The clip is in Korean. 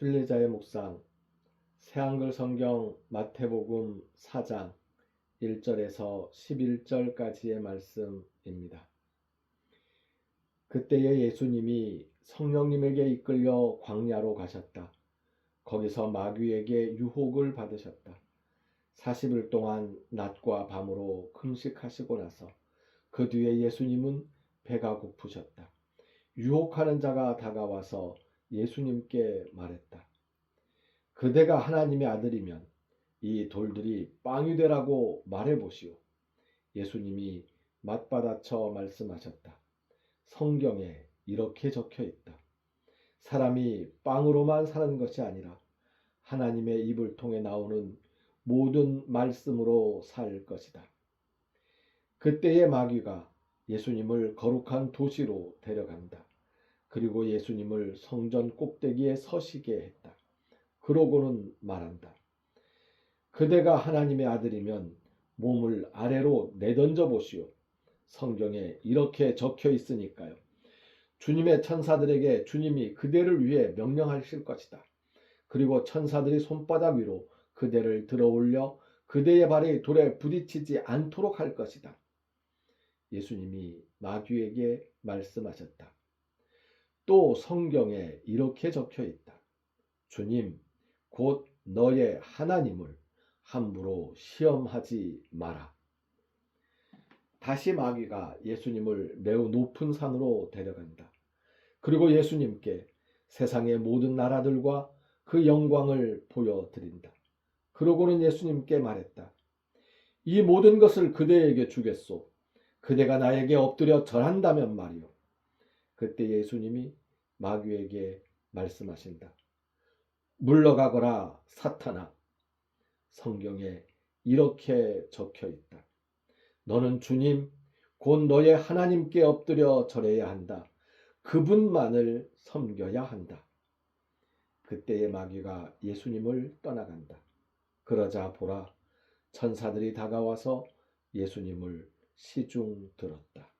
순례자의 묵상 새한글 성경 마태복음 4장 1절에서 11절까지의 말씀입니다. 그때에 예수님이 성령님에게 이끌려 광야로 가셨다. 거기서 마귀에게 유혹을 받으셨다. 40일 동안 낮과 밤으로 금식하시고 나서 그 뒤에 예수님은 배가 고프셨다. 유혹하는 자가 다가와서 예수님께 말했다. 그대가 하나님의 아들이면 이 돌들이 빵이 되라고 말해 보시오. 예수님이 맞받아쳐 말씀하셨다. 성경에 이렇게 적혀 있다. 사람이 빵으로만 사는 것이 아니라 하나님의 입을 통해 나오는 모든 말씀으로 살 것이다. 그때의 마귀가 예수님을 거룩한 도시로 데려간다. 그리고 예수님을 성전 꼭대기에 서시게 했다. 그러고는 말한다. 그대가 하나님의 아들이면 몸을 아래로 내던져 보시오. 성경에 이렇게 적혀 있으니까요. 주님의 천사들에게 주님이 그대를 위해 명령하실 것이다. 그리고 천사들이 손바닥 위로 그대를 들어 올려 그대의 발이 돌에 부딪히지 않도록 할 것이다. 예수님이 마귀에게 말씀하셨다. 또 성경에 이렇게 적혀 있다. 주님, 곧 너의 하나님을 함부로 시험하지 마라. 다시 마귀가 예수님을 매우 높은 산으로 데려간다. 그리고 예수님께 세상의 모든 나라들과 그 영광을 보여드린다. 그러고는 예수님께 말했다. 이 모든 것을 그대에게 주겠소. 그대가 나에게 엎드려 절한다면 말이오. 그때 예수님이 마귀에게 말씀하신다. 물러가거라 사탄아. 성경에 이렇게 적혀 있다. 너는 주님, 곧 너의 하나님께 엎드려 절해야 한다. 그분만을 섬겨야 한다. 그때의 마귀가 예수님을 떠나간다. 그러자 보라, 천사들이 다가와서 예수님을 시중 들었다.